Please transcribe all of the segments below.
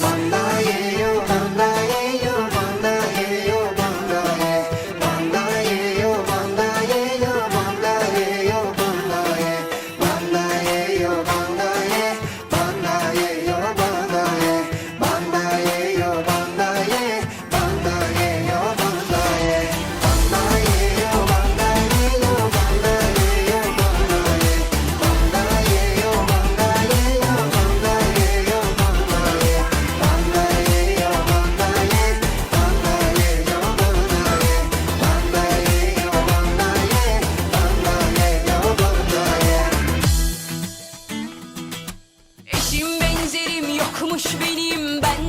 만나예요 만나요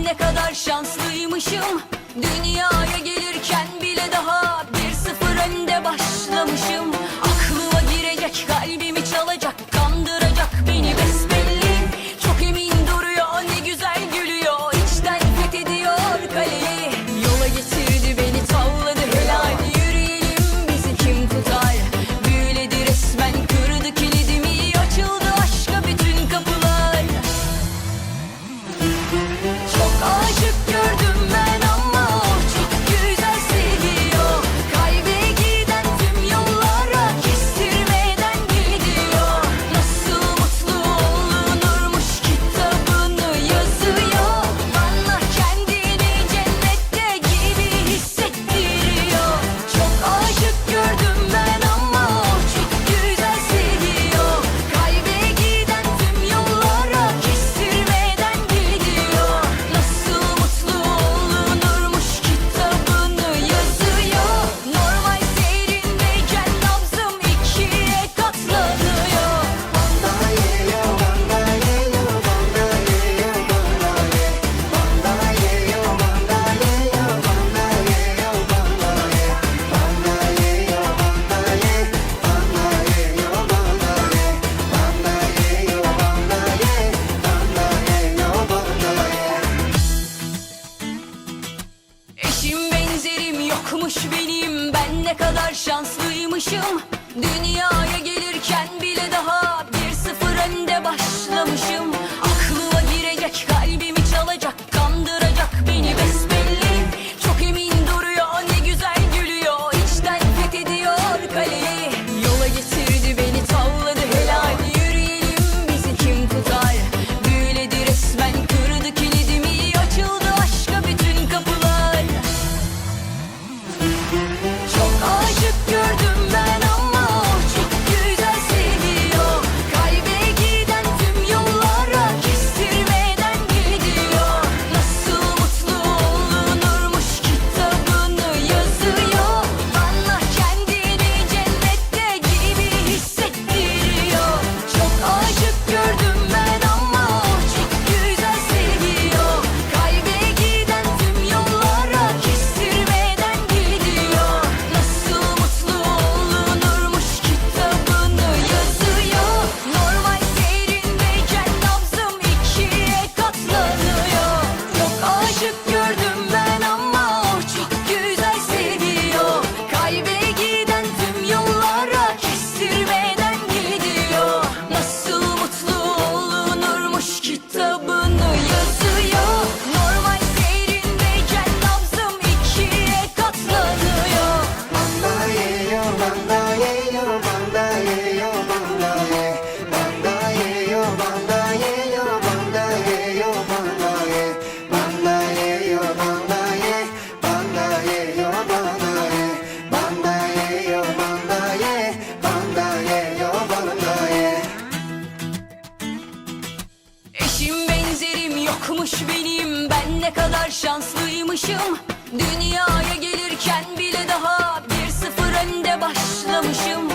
Ne kadar şanslıymışım. Dünyaya gelirken bile daha Bir sıfır önde başlamışım. Aklıma girecek kalbimi Eşim benzerim yokmuş benim. Ben ne kadar şanslıymışım. Dünyaya gelirken bile daha Bir sıfır önde başlamışım. Eşim benzerim yokmuş benim? Ben ne kadar şanslıymışım. Dünyaya gelirken bile daha Bir sıfır önde başlamışım.